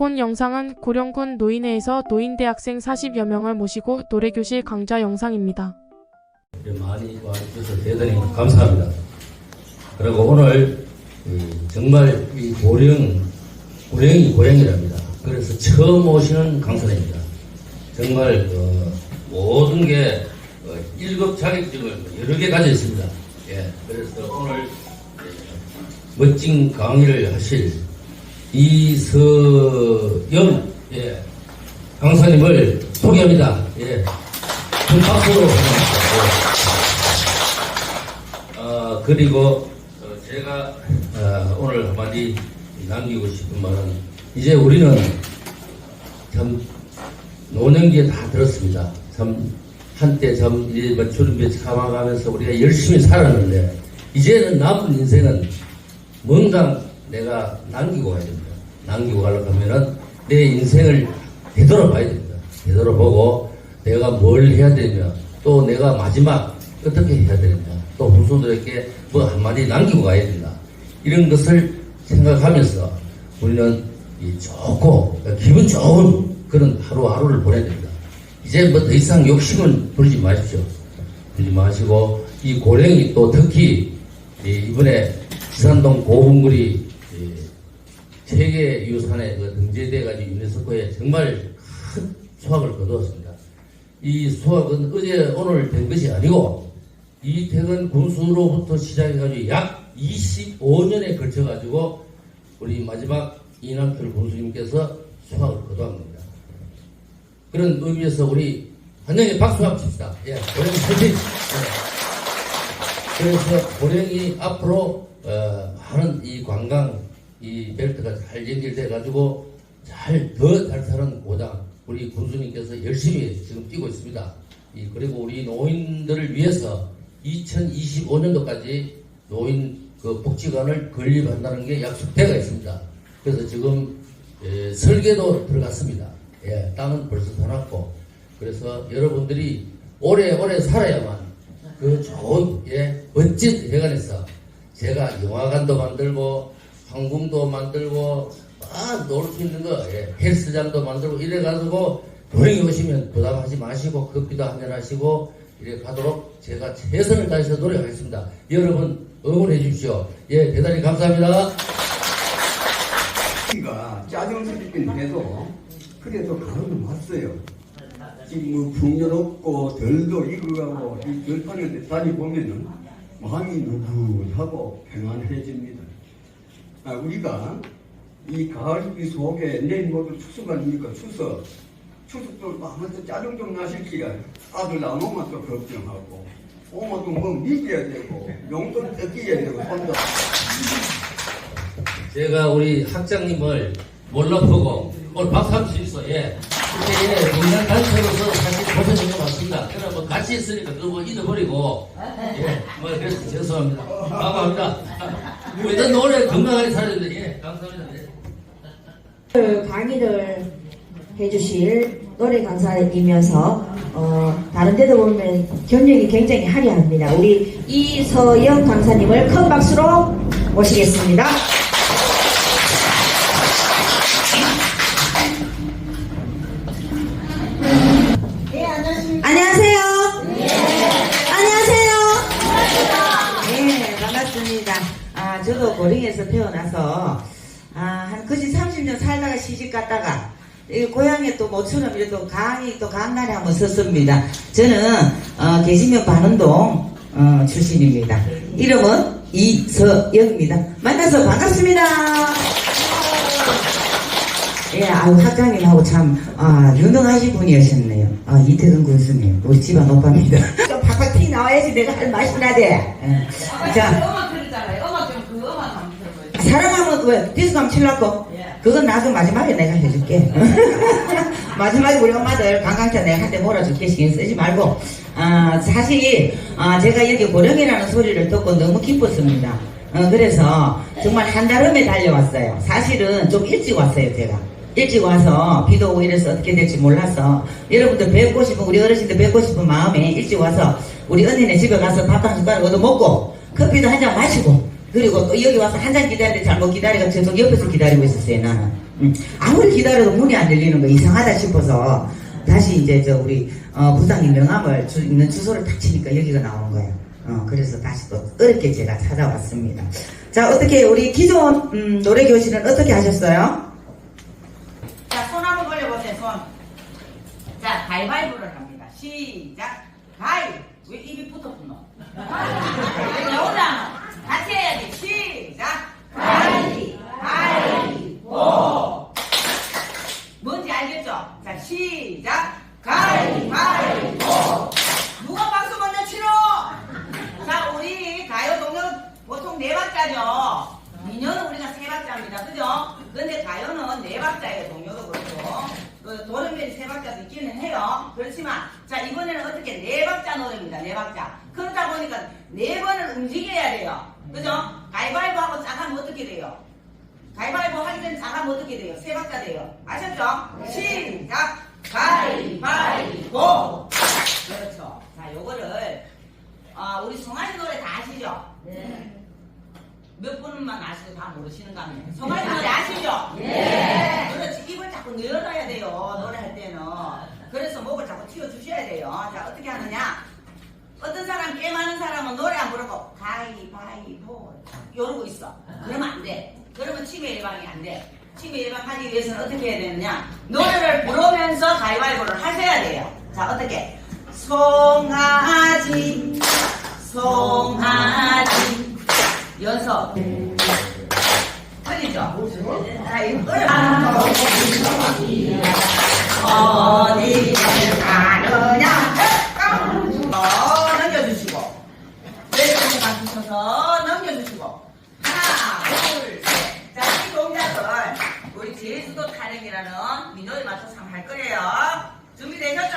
본 영상은 고령군 노인회에서 노인대학생 40여 명을 모시고 노래교실 강좌 영상입니다. 많이 와주셔서 대단히 감사합니다. 그리고 오늘 이 정말 이 고령, 고령이 고령이랍니다. 그래서 처음 오시는 강사입니다. 정말 어, 모든 게 어, 1급 자격증을 여러 개 가져 있습니다. 예, 그래서 오늘 예, 멋진 강의를 하실 이서영 예, 강사님을 소개합니다. 예, 큰 박수로 예. 어, 그리고 어, 제가 어, 오늘 한마디 남기고 싶은 말은 이제 우리는 참 노년기에 다 들었습니다. 참 한때 참 이제 뭐 주름에 참아가면서 우리가 열심히 살았는데 이제는 남은 인생은 뭔가 내가 남기고 가야 됩니다. 남기고 가려고 하면은 내 인생을 되돌아봐야 됩니다. 되돌아보고 내가 뭘 해야 되며 또 내가 마지막 어떻게 해야 되느냐 또 후손들에게 뭐 한마디 남기고 가야 된다. 이런 것을 생각하면서 우리는 이 좋고 기분 좋은 그런 하루하루를 보내야 됩니다. 이제 뭐 더 이상 욕심은 부리지 마십시오. 부리지 마시고 이 고령이 또 특히 이 이번에 지산동 고흥구리 이 세계 유산에 그 등재돼가지고 유네스코에 정말 큰 수확을 거두었습니다. 이 수확은 어제 오늘 된 것이 아니고 이태근 군수로부터 시작해가지고 약 25년에 걸쳐가지고 우리 마지막 이남철 군수님께서 수확을 거두한 겁니다. 그런 의미에서 우리 환영에 박수 한번 칩시다. 예, 고령 선진. 예. 그래서 고령이 앞으로 어, 많은 이 관광 이 벨트가 잘 연결돼 가지고 잘더잘 사는 고장 우리 군수님께서 열심히 지금 뛰고 있습니다. 이, 그리고 우리 노인들을 위해서 2025년도까지 노인 그 복지관을 건립한다는 게 약속대가 있습니다. 그래서 지금 예, 설계도 들어갔습니다. 예, 땅은 벌써 사놨고 그래서 여러분들이 오래오래 살아야만 그 좋은 예, 멋진 해관에서 제가 영화관도 만들고 항공도 만들고 아 놀 수 있는 거 예, 헬스장도 만들고 이래 가지고 고향에 오시면 부담하지 마시고 커피도 한잔 하시고 이래 가도록 제가 최선을 다해서 노력하겠습니다. 여러분 응원해 주십시오. 예, 대단히 감사합니다. 우리가 짜증스럽긴 해도 그래도 가을은 왔어요. 지금 뭐 풍요롭고 덜도 익어가고 이 들판을 다니 보면은 마음이 누긋하고 평안해집니다. 아, 우리가 이 가을비 속에 내일 모두 추석 아닙니까? 추석. 추석도 하면서 짜증 좀 나실 기가 아들 나오면 또 걱정하고 오면도 뭐 믿어야 되고 용돈 뜯겨야 되고 손도 제가 우리 학장님을 몰라보고 오늘 박수 한번 주십시오. 예. 근데 예, 민간 단체로서 사실 고생인 것 같습니다. 그러나 뭐 같이 있으니까 그거 뭐 잊어버리고 예, 뭐 그래서 죄송합니다. 감사합니다. 우리는 노래 건강하게 살아야 되는데 예, 감사합니다. 예. 강의를 해주실 노래 강사이면서 어, 다른 데도 보면 경력이 굉장히 화려합니다. 우리 이서영 강사님을 큰 박수로 모시겠습니다. 저도 고령에서 태어나서 아, 한 거의 30년 살다가 시집 갔다가 이 고향에 또 모처럼 이래도 강이 또 강단에 한번 섰습니다. 저는 어, 계시면 반원동 어, 출신입니다. 이름은 이서영입니다. 만나서 반갑습니다. 예, 아우 학장님하고 참 아, 유능하신 분이셨네요. 아, 이태근 군수님, 우리 집안 오빠입니다. 좀 팍팍 튀 나와야지 내가 할 맛이 나지. 예. 자, 사랑하면 그 디스감 칠라고? 그건 나중 마지막에 내가 해줄게. 마지막에 우리 엄마들 관광차 내가 한 대 몰아줄게. 신경 쓰지 말고. 아 사실 아 제가 여기 고령이라는 소리를 듣고 너무 기뻤습니다. 어, 그래서 정말 한달음에 달려왔어요. 사실은 좀 일찍 왔어요 제가. 일찍 와서 비도 오고 이래서 어떻게 될지 몰라서. 여러분들 뵙고 싶은 우리 어르신들 뵙고 싶은 마음에 일찍 와서 우리 언니네 집에 가서 밥 한 숟가락 얻어 먹고 커피도 한 잔 마시고 그리고 또 여기 와서 한 잔 기다리는데 잘못 기다리고 저쪽 옆에서 기다리고 있었어요 나는 음, 아무리 기다려도 문이 안 열리는 거 이상하다 싶어서 다시 이제 저 우리 어, 부장님 명함을 주, 있는 주소를 딱 치니까 여기가 나오는 거예요. 어, 그래서 다시 또 어렵게 제가 찾아왔습니다. 자, 어떻게 우리 기존 음, 노래 교실은 어떻게 하셨어요? 자, 손 한번 벌려보세요, 손. 자, 가위바위보를 합니다. 시작. 가위. 왜 입이? 왜 나오잖아. 같이 해야지. 시작. 가위. 바위보. 뭔지 알겠죠? 자, 시작. 가위바위보. 누가 박수 먼저 치러? 자, 우리 가요 동요 보통 네 박자죠. 민요는 우리가 세 박자입니다. 그죠? 근데 가요는 네 박자예요. 동요도 그렇고. 그 도른별이 세 박자도 있기는 해요. 그렇지만, 자, 이번에는 어떻게 네 박자 노래입니다. 네 박자. 그러다 보니까 네 번을 움직여야 돼요. 그죠? 가위바위보 하고 짝하면 어떻게 돼요? 가위바위보 하기 전에 짝하면 어떻게 돼요? 세 박자 돼요. 아셨죠? 시작! 가위바위보! 그렇죠. 자, 요거를, 아, 우리 송아지 노래 다 아시죠? 몇 분만 아시고 다 모르시는가 하면 성화이 노래 아시죠? 네. 그렇지 입을 자꾸 늘어놔야 돼요 노래할 때는 그래서 목을 자꾸 틔워주셔야 돼요 자 어떻게 하느냐 어떤 사람 꽤 많은 사람은 노래 안 부르고 가위바위보 이러고 있어. 그러면 안 돼. 그러면 치매 예방이 안 돼. 치매 예방하기 위해서는 어떻게 해야 되느냐? 노래를 부르면서 가위바위보를 하셔야 돼요. 자 어떻게? 송아지 송아지. 연속. 틀리죠? 자, 이거 어디 가느냐 어, 넘겨주시고 왼쪽에 맞추셔서 넘겨주시고 하나 둘셋자 이 동작을 우리 제주도 타령이라는 맞춰서 한번 할 거예요 준비되셨죠?